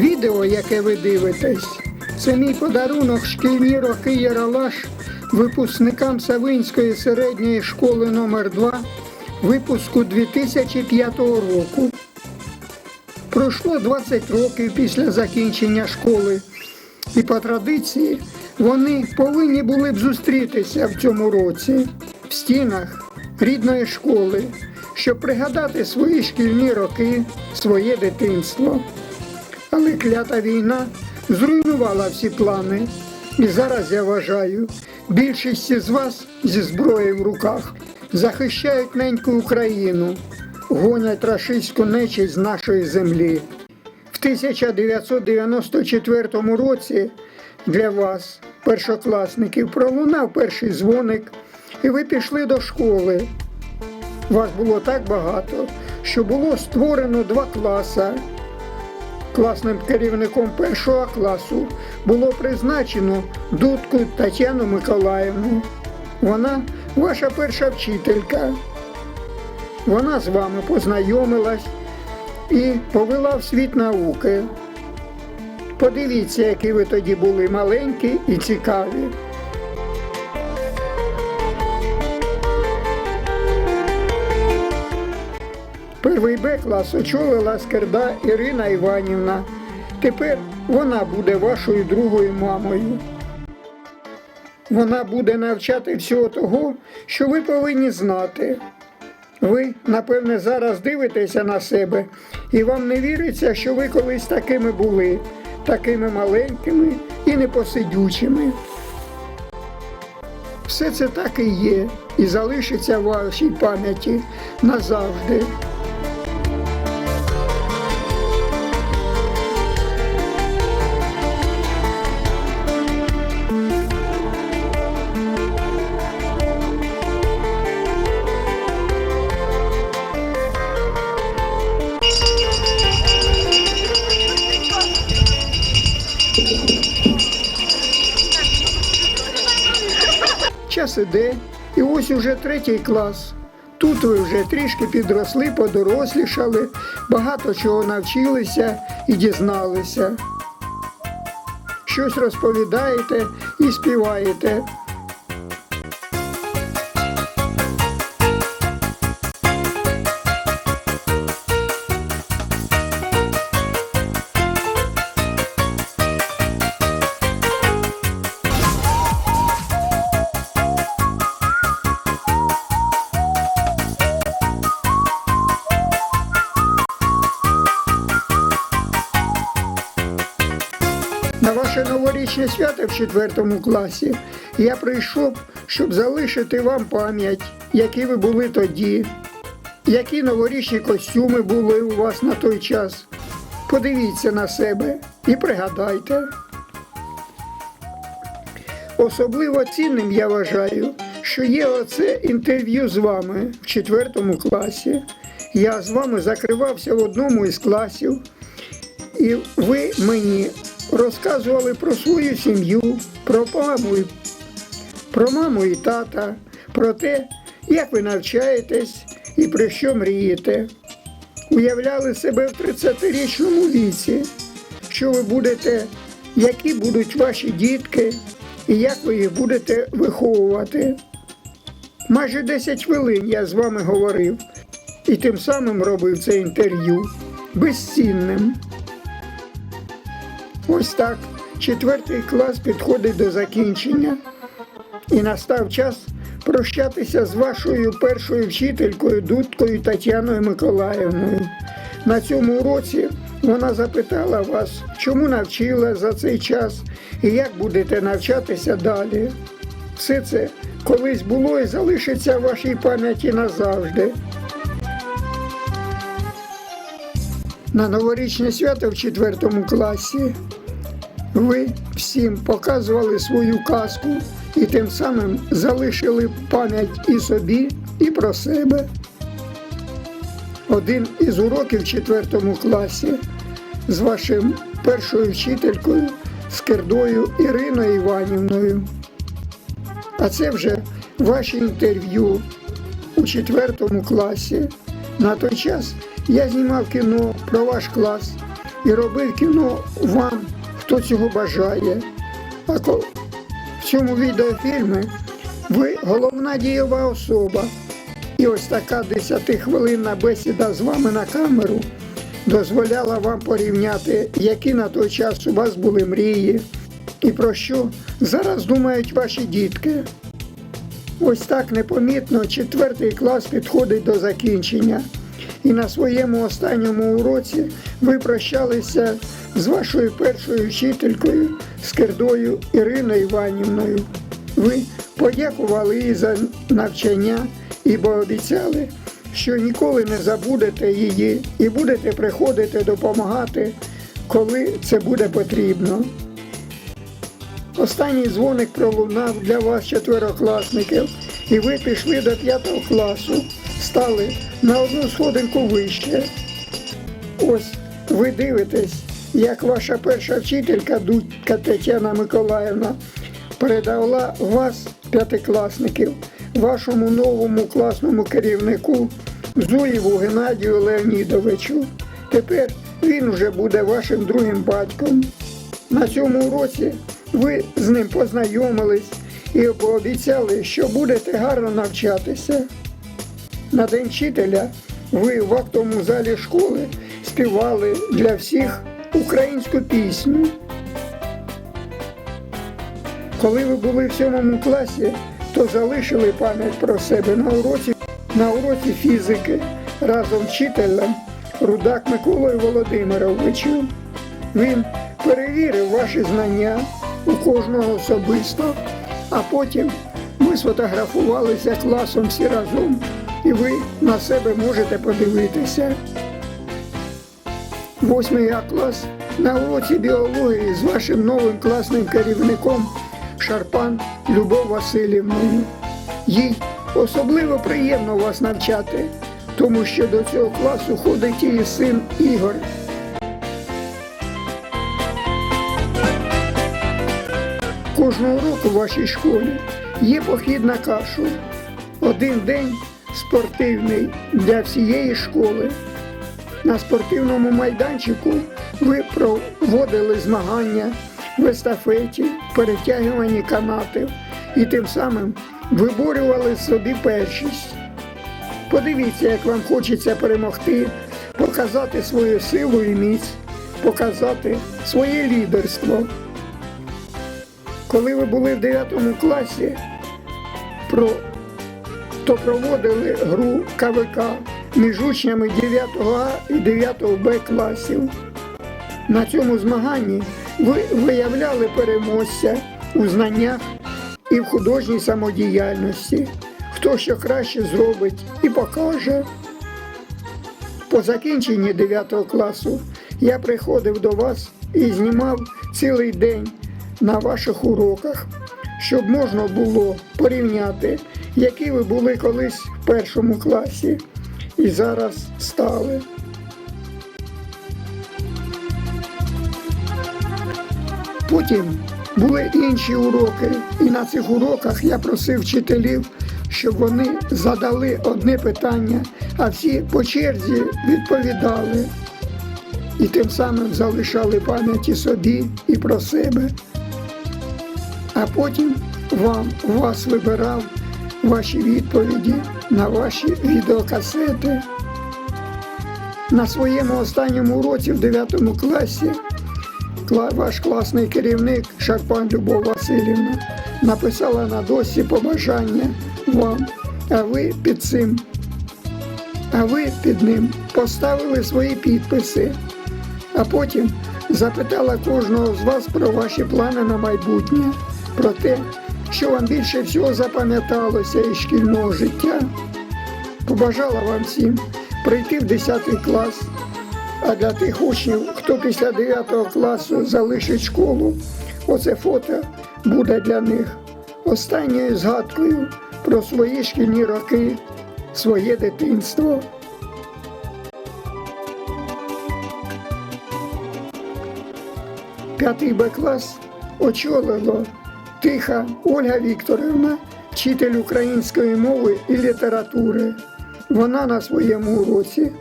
Відео, яке ви дивитесь, це мій подарунок шкільні роки Яралаш випускникам Савинської середньої школи номер 2 випуску 2005 року. Пройшло 20 років після закінчення школи, і по традиції вони повинні були б зустрітися в цьому році в стінах рідної школи, щоб пригадати свої шкільні роки, своє дитинство. Але клята війна зруйнувала всі плани. І зараз я вважаю, більшість із вас зі зброєю в руках захищають неньку Україну, гонять рашистську нечість з нашої землі. В 1994 році для вас, першокласників, пролунав перший дзвоник, і ви пішли до школи. Вас було так багато, що було створено два класи. Класним керівником першого класу було призначено Дудку Тетяну Миколаївну. Вона ваша перша вчителька. Вона з вами познайомилась і повела в світ науки. Подивіться, які ви тоді були маленькі і цікаві. Перший Б клас очолила скерда Ірина Іванівна. Тепер вона буде вашою другою мамою. Вона буде навчати всього того, що ви повинні знати. Ви, напевне, зараз дивитеся на себе, і вам не віриться, що ви колись такими були, такими маленькими і непосидючими. Все це так і є, і залишиться в вашій пам'яті назавжди. Ось уже третій клас. Тут ви вже трішки підросли, подорослішали, багато чого навчилися і дізналися. Щось розповідаєте і співаєте. Свято в четвертому класі я прийшов, щоб залишити вам пам'ять, які ви були тоді, які новорічні костюми були у вас на той час. Подивіться на себе і пригадайте. Особливо цінним я вважаю, що є оце інтерв'ю з вами в четвертому класі. Я з вами закривався в одному із класів. І ви мені розказували про свою сім'ю, про маму, і- про маму і тата, про те, як ви навчаєтесь і про що мрієте. Уявляли себе в 30-річному віці, що ви будете, які будуть ваші дітки і як ви їх будете виховувати. Майже 10 хвилин я з вами говорив і тим самим робив це інтерв'ю безцінним. Ось так четвертий клас підходить до закінчення. І настав час прощатися з вашою першою вчителькою Дудкою Тетяною Миколаївною. На цьому уроці вона запитала вас, чому навчила за цей час і як будете навчатися далі. Все це колись було і залишиться в вашій пам'яті назавжди. На новорічне свято в четвертому класі ви всім показували свою казку і тим самим залишили пам'ять і собі, і про себе. Один із уроків в четвертому класі з вашим першою вчителькою Скирдою Іриною Іванівною. А це вже ваші інтерв'ю у четвертому класі. На той час я знімав кіно про ваш клас і робив кіно вам, хто цього бажає. А в цьому відеофільмі ви головна дієва особа. І ось така 10-хвилинна бесіда з вами на камеру дозволяла вам порівняти, які на той час у вас були мрії, і про що зараз думають ваші дітки. Ось так непомітно четвертий клас підходить до закінчення. І на своєму останньому уроці ви прощалися з вашою першою вчителькою Скирдою Іриною Іванівною. Ви подякували їй за навчання і пообіцяли, що ніколи не забудете її і будете приходити допомагати, коли це буде потрібно. Останній дзвоник пролунав для вас четверокласників, і ви пішли до п'ятого класу, стали на одну сходинку вище. Ось ви дивитесь, як ваша перша вчителька Дудька Тетяна Миколаївна передала вас, п'ятикласників, вашому новому класному керівнику Зуєву Геннадію Леонідовичу. Тепер він уже буде вашим другим батьком. На цьому уроці ви з ним познайомились і пообіцяли, що будете гарно навчатися. На День вчителя ви в актовому залі школи співали для всіх українську пісню. Коли ви були в сьомому класі, то залишили пам'ять про себе на уроці, на уроці фізики разом вчителем Рудак Миколою Володимировичем. Він перевірив ваші знання у кожного особисто, а потім ми сфотографувалися класом всі разом, і ви на себе можете подивитися. Восьмий А клас на уроці біології з вашим новим класним керівником Шарпан Любов Васильівною. Їй особливо приємно вас навчати, тому що до цього класу ходить її син Ігор. Кожного року в вашій школі є похід на кашу. Один день спортивний для всієї школи. На спортивному майданчику ви проводили змагання в естафеті, перетягуванні канатів і тим самим виборювали собі першість. Подивіться, як вам хочеться перемогти, показати свою силу і міць, показати своє лідерство. Коли ви були в 9 класі, то проводили гру КВК між учнями 9 А і 9 Б класів. На цьому змаганні ви виявляли переможця у знаннях і в художній самодіяльності, хто що краще зробить і покаже. По закінченні 9 класу я приходив до вас і знімав цілий день на ваших уроках, щоб можна було порівняти, які ви були колись в першому класі і зараз стали. Потім були інші уроки, і на цих уроках я просив вчителів, щоб вони задали одне питання, а всі по черзі відповідали. І тим самим залишали пам'яті собі і про себе. А потім вам вас вибирав ваші відповіді на ваші відеокасети. На своєму останньому уроці в 9 класі ваш класний керівник Шарпан Любов Васильівна написала на досі побажання вам, а ви під цим, а ви під ним поставили свої підписи, а потім запитала кожного з вас про ваші плани на майбутнє, про те, що вам більше всього запам'яталося із шкільного життя. Побажала вам всім прийти в 10 клас. А для тих учнів, хто після 9 класу залишить школу, оце фото буде для них останньою згадкою про свої шкільні роки, своє дитинство. П'ятий Б клас очолило тиха Ольга Вікторівна, вчитель української мови і літератури. Вона на своєму уроці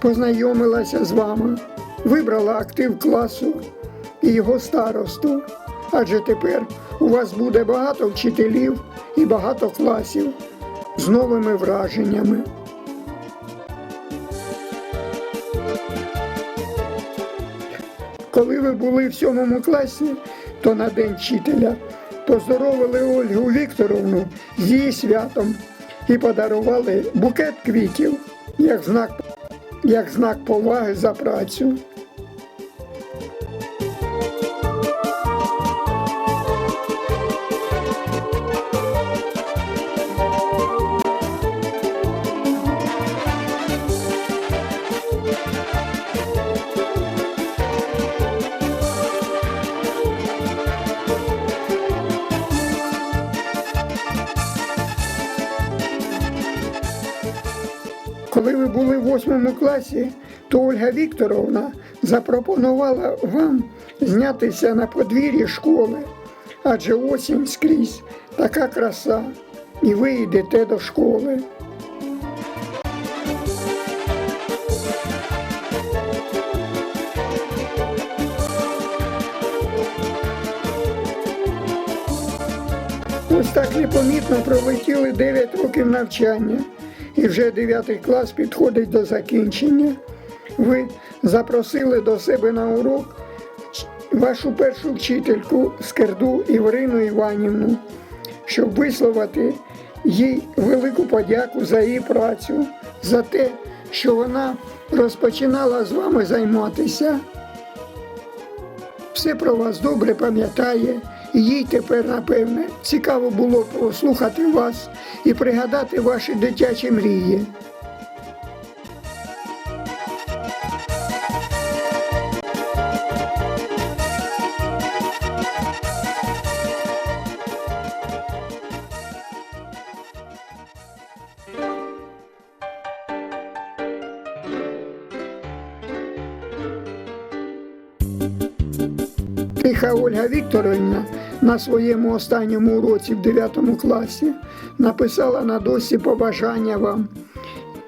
познайомилася з вами. вибрала актив класу і його старосту. Адже тепер у вас буде багато вчителів і багато класів з новими враженнями. Були в сьомому класі, то на день вчителя поздоровили Ольгу Вікторовну з її святом і подарували букет квітів як знак, як знак поваги за працю. Коли ви були в восьмому класі, то Ольга Вікторовна запропонувала вам знятися на подвір'ї школи, адже осінь скрізь така краса, і ви йдете до школи. Ось так непомітно пролетіли 9 років навчання, і вже 9 клас підходить до закінчення. Ви запросили до себе на урок вашу першу вчительку Скерду Іврину Іванівну, щоб висловити їй велику подяку за її працю, за те, що вона розпочинала з вами займатися все про вас добре пам'ятає, їй тепер, напевне, цікаво було послухати вас і пригадати ваші дитячі мрії. Тиха Ольга Вікторовна на своєму останньому уроці в 9 класі написала на досі побажання вам,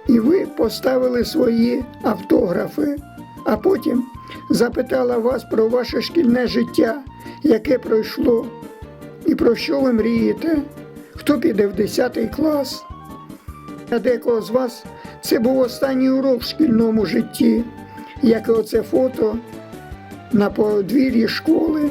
і ви поставили свої автографи, а потім запитала вас про ваше шкільне життя, яке пройшло, і про що ви мрієте, хто піде в 10 клас. Для декого з вас це був останній урок в шкільному житті, як і оце фото на подвір'ї школи.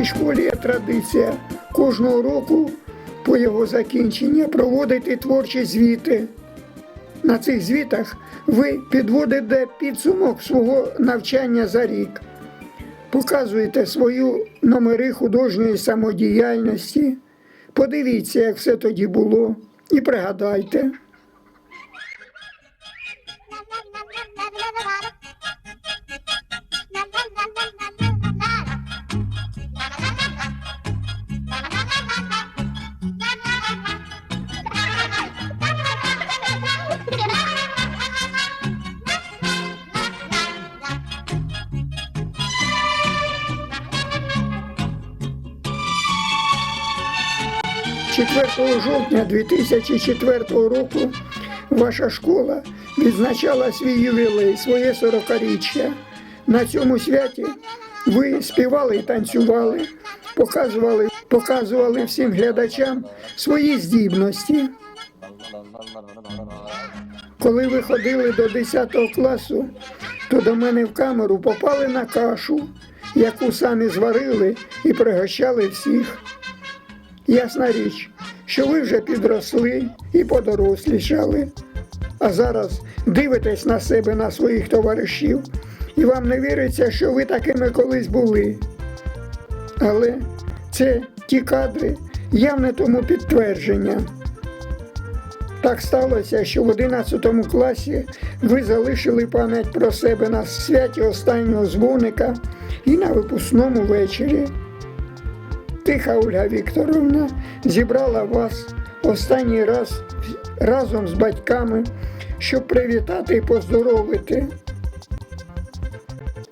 У школі є традиція кожного року по його закінченні проводити творчі звіти. На цих звітах ви підводите підсумок свого навчання за рік, показуєте свою номери художньої самодіяльності. Подивіться, як все тоді було, і пригадайте. – 4 жовтня 2004 року ваша школа відзначала свій ювілей, своє 40-річчя. На цьому святі ви співали і танцювали, показували, показували всім глядачам свої здібності. Коли ви ходили до 10 класу, то до мене в камеру попали на кашу, яку самі зварили і пригощали всіх. Ясна річ, що ви вже підросли і подорослішали, а зараз дивитесь на себе, на своїх товаришів, і вам не віриться, що ви такими колись були. Але це ті кадри явне тому підтвердження. Так сталося, що в 11 класі ви залишили пам'ять про себе на святі останнього дзвоника і на випускному вечорі. Тиха Ольга Вікторовна зібрала вас останній раз разом з батьками, щоб привітати і поздоровити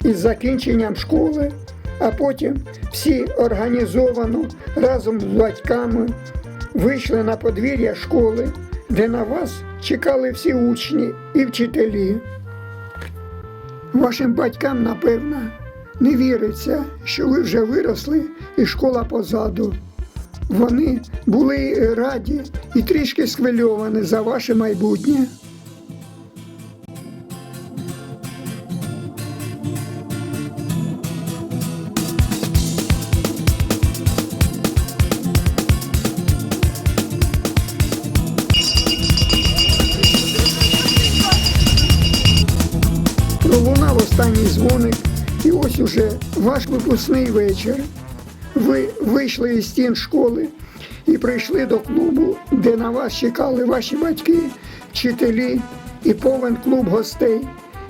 із закінченням школи, а потім всі організовано разом з батьками вийшли на подвір'я школи, де на вас чекали всі учні і вчителі. Вашим батькам, напевно, не віриться, що ви вже виросли і школа позаду. Вони були раді і трішки схвильовані за ваше майбутнє. Пролунав останній дзвоник, і ось уже ваш випускний вечір. Ви вийшли із стін школи і прийшли до клубу, де на вас чекали ваші батьки, вчителі і повен клуб гостей,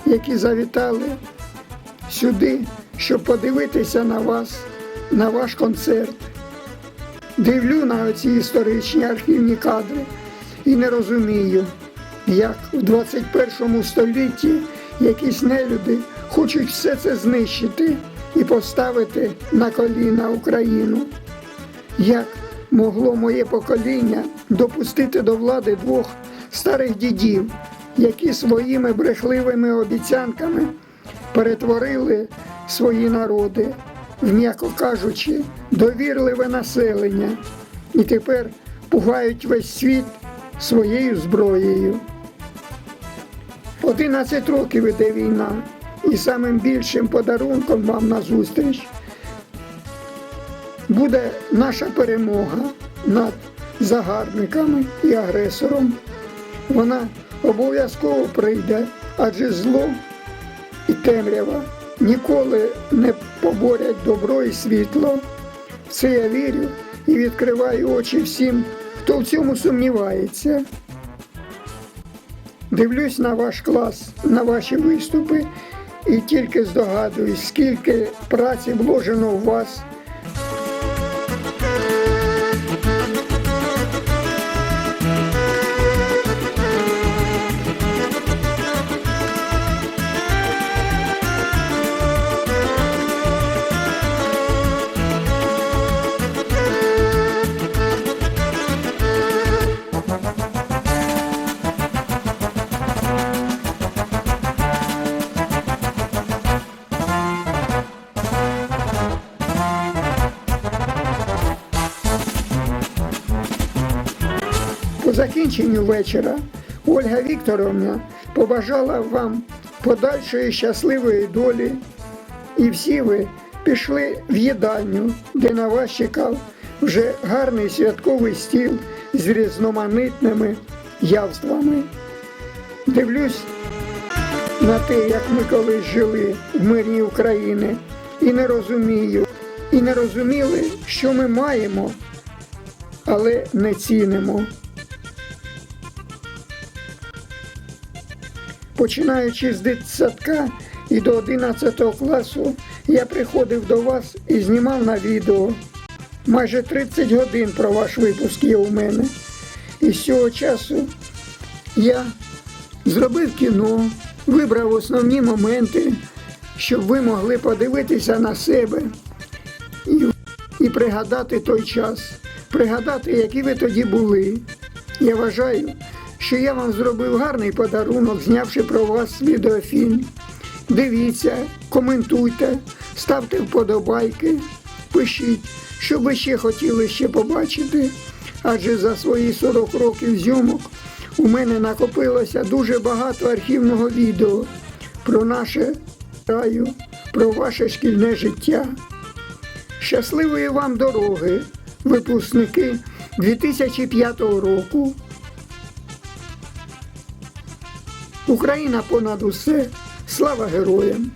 які завітали сюди, щоб подивитися на вас, на ваш концерт. Дивлю на оці історичні архівні кадри і не розумію, як в 21 столітті якісь нелюди хочуть все це знищити і поставити на коліна Україну. Як могло моє покоління допустити до влади двох старих дідів, які своїми брехливими обіцянками перетворили свої народи м'яко кажучи, довірливе населення і тепер пугають весь світ своєю зброєю. 11 років іде війна, і самим більшим подарунком вам на зустріч буде наша перемога над загарбниками і агресором. Вона обов'язково прийде, адже зло і темрява ніколи не поборять добро і світло. В це я вірю і відкриваю очі всім, хто в цьому сумнівається. Дивлюсь на ваш клас, на ваші виступи і тільки здогадуюсь, скільки праці вложено в вас. Закінченню вечора Ольга Вікторовна побажала вам подальшої щасливої долі, і всі ви пішли в їдальню, де на вас чекав вже гарний святковий стіл з різноманітними явствами. Дивлюсь на те, як ми колись жили в мирній Україні, і не розумію, і не розуміли, що ми маємо, але не цінимо. Починаючи з дитсадка і до 11 класу, я приходив до вас і знімав на відео. Майже 30 годин про ваш випуск є у мене. І з цього часу я зробив кіно, вибрав основні моменти, щоб ви могли подивитися на себе і, і пригадати той час, пригадати, які ви тоді були. Я вважаю, що я вам зробив гарний подарунок, знявши про вас відеофільм. Дивіться, коментуйте, ставте вподобайки, пишіть, що ви ще хотіли ще побачити. Адже за свої 40 років зйомок у мене накопилося дуже багато архівного відео про наше раю, про ваше шкільне життя. Щасливої вам дороги, випускники 2005 року. Україна понад усе. Слава героям!